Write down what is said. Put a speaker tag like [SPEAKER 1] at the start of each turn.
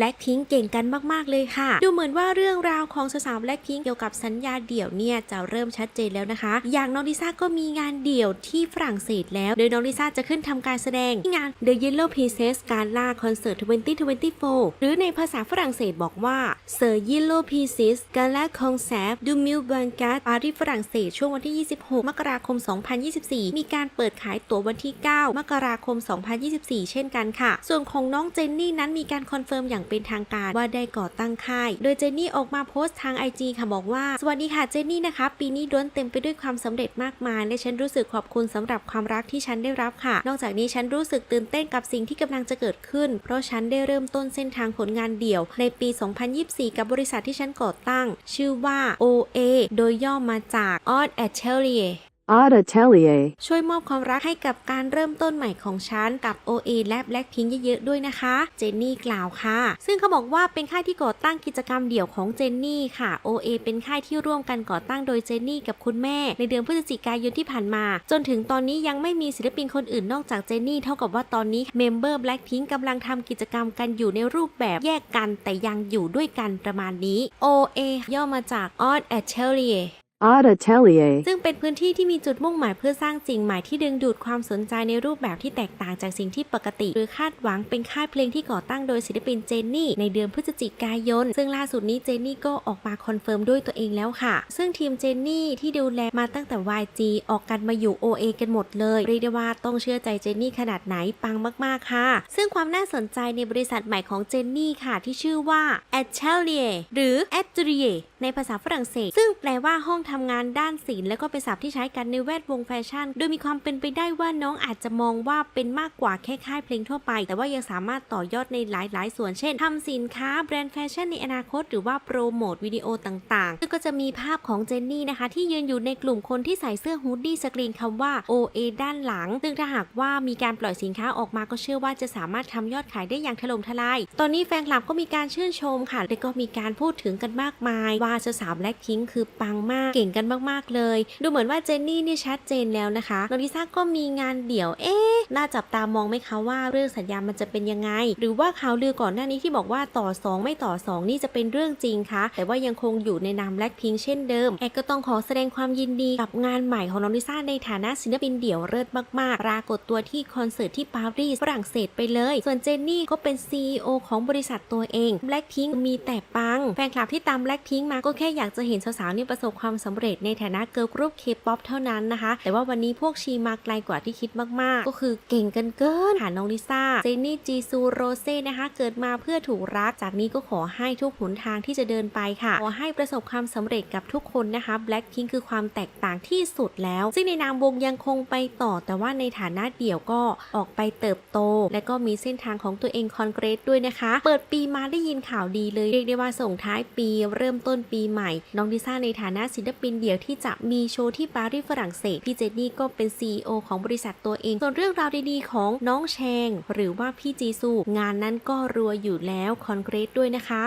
[SPEAKER 1] Blackpink เก่งกันมาก ๆ เลยค่ะ ดูเหมือนว่าเรื่องราวของสาวๆ Blackpink เกี่ยวกับสัญญาเดี่ยวเนี่ยจะเริ่มชัดเจนแล้วนะคะ อย่างน้องลิซ่าก็มีงานเดี่ยวที่ฝรั่งเศสแล้วโดยน้องลิซ่าจะขึ้นทำการแสดงที่งาน The Yellow Princess Gala Concert 2024 หรือในภาษาฝรั่งเศสบอกว่า The Yellow Princess Gala Concert du Mille b a n c a t ปารีสฝรั่งเศสช่วงวันที่ 26 มกราคม 2024 มีการเปิดขายตั๋ววันที่ 9 มกราคม 2024 เช่นกันค่ะ ส่วนของน้องเจนนี่นั้นมีการคอนเฟิร์มอย่างเป็นทางการว่าได้ก่อตั้งค่าย โดยเจนนี่ออกมาโพสต์ทาง IG ค่ะบอกว่า สวัสดีค่ะเจนนี่นะคะ ปีนี้ล้วนเต็มไปด้วยความสำเร็จมากมาย และฉันรู้สึกขอบคุณสำหรับความรักที่ฉันได้รับค่ะ นอกจากนี้ฉันรู้สึกตื่นเต้นกับสิ่งที่กำลังจะเกิดขึ้น เพราะฉันได้เริ่มต้นเส้นทางผลงานเดี่ยว ในปี 2024 กับบริษัทที่ฉันก่อตั้ง ชื่อว่า OA โดยย่อมาจาก Odd Atelier
[SPEAKER 2] Odd Atelier.
[SPEAKER 1] ช่วยมอบความรักให้กับการเริ่มต้นใหม่ของฉันกับ OA และ Blackpink เยอะๆด้วยนะคะ เจนนี่กล่าวค่ะ ซึ่งเขาบอกว่าเป็นค่ายที่ก่อตั้งกิจกรรมเดี่ยวของเจนนี่ค่ะ OA เป็นค่ายที่ร่วมกันก่อตั้งโดยเจนนี่กับคุณแม่ ในเดือนพฤศจิกายนที่ผ่านมา จนถึงตอนนี้ยังไม่มีศิลปินคนอื่นนอกจากเจนนี่เท่ากับว่าตอนนี้เมมเบอร์ Blackpink กำลังทำกิจกรรมกันอยู่ในรูปแบบแยกกันแต่ยังอยู่ด้วยกันประมาณนี้ OA ย่อมาจาก Odd Atelier
[SPEAKER 2] Odd Atelier.
[SPEAKER 1] ซึ่งเป็นพื้นที่ที่มีจุดมุ่งหมายเพื่อสร้างสิ่งใหม่ที่ดึงดูดความสนใจในรูปแบบที่แตกต่างจากสิ่งที่ปกติ หรือคาดหวังเป็นค่ายเพลงที่ก่อตั้งโดยศิลปินเจนนี่ในเดือนพฤศจิกายน ซึ่งล่าสุดนี้เจนนี่ก็ออกมาคอนเฟิร์มด้วยตัวเองแล้วค่ะ ซึ่งทีมเจนนี่ที่ดูแลมาตั้งแต่ YG ออกกันมาอยู่ OA กันหมดเลยเรียกได้ว่าต้องเชื่อใจเจนนี่ขนาดไหนปังมากๆค่ะ ซึ่งความน่าสนใจในบริษัทใหม่ของเจนนี่ค่ะที่ชื่อว่า Atelier หรือ Atelier ในภาษาฝรั่งเศส ซึ่งแปลว่าห้องทำงานด้านศิลป์และก็เป็นศัพท์ที่ใช้กันในแวดวงแฟชั่น โดยมีความเป็นไปได้ว่าน้องอาจจะมองว่าเป็นมากกว่าแค่ค่ายเพลงทั่วไป แต่ว่ายังสามารถต่อยอดในหลาย ๆ ส่วนเช่นทำสินค้าแบรนด์แฟชั่นในอนาคต หรือว่าโปรโมทวิดีโอต่างๆซึ่งก็จะมีภาพของเจนนี่นะคะ ที่ยืนอยู่ในกลุ่มคนที่ใส่เสื้อฮูดดี้สกรีนคำว่า OA ด้านหลัง ซึ่งถ้าหากว่ามีการปล่อยสินค้าออกมาก็เชื่อว่าจะสามารถทำยอดขายได้อย่างถล่มทลาย ตอนนี้แฟนคลับก็มีการชื่นชมค่ะและก็มีการพูดถึงกันมากมายว่าเจ้าสาวแบล็คพิงค์คือปังมากเก่งกันมากๆเลย ดูเหมือนว่าเจนนี่นี่ชัดเจนแล้วนะคะโนริซ่าก็มีงานเดี่ยวเอ๊ะน่าจับตามองไหมคะว่าเรื่องสัญญามันจะเป็นยังไง หรือว่าข่าวลือก่อนหน้านี้ที่บอกว่าต่อ 2 ไม่ต่อ 2 นี่จะเป็นเรื่องจริงคะแต่ว่ายังคงอยู่ในนามแบล็คพิงค์เช่นเดิมแอกก็ต้องขอแสดงความยินดีกับงานใหม่ของน้องลิซ่าในฐานะศิลปินเดี่ยวเลิศมากๆปรากฏตัวที่คอนเสิร์ตที่ปารีสฝรั่งเศสไปเลย ส่วนเจนนี่ก็เป็น CEO ของบริษัทตัวเอง Blackpink มีแต่ปังแฟนคลับที่ตาม Blackpink มาก็แค่อยากจะเห็นสาวๆนี่ประสบความสำเร็จในฐานะเกิร์ลกรุ๊ป K-POP เท่านั้นนะคะ แต่ว่าวันนี้พวกชีมาไกลกว่าที่คิดมากๆ ก็คือเก่งกันเกินหาน้องลิซ่า เจนนี่จีซูโรเซ่นะคะ เกิดมาเพื่อถูกรัก จากนี้ก็ขอให้ทุกหนทางที่จะเดินไปค่ะ ขอให้ประสบความสำเร็จกับทุกคนนะคะ Blackpink คือความแตกต่างที่สุดแล้ว ซึ่งในนามวงยังคงไปต่อ แต่ว่าในฐานะเดี่ยวก็ออกไปเติบโต และก็มีเส้นทางของตัวเองคอนเกรสด้วยนะคะ เปิดปีมาได้ยินข่าวดีเลยเรียกได้ว่าส่งท้ายปีเริ่มต้นปีใหม่ น้องลิซ่าในฐานะศิลปินเดี่ยวที่จะมีโชว์ที่ปารีสฝรั่งเศส พี่เจนนี่ก็เป็น CEO ของบริษัทตัวเอง ส่วนเรื่องราวดีๆ ของน้องแชง หรือว่าพี่จีซู งานนั้นก็รัวอยู่แล้วคอนเกรสด้วยนะคะ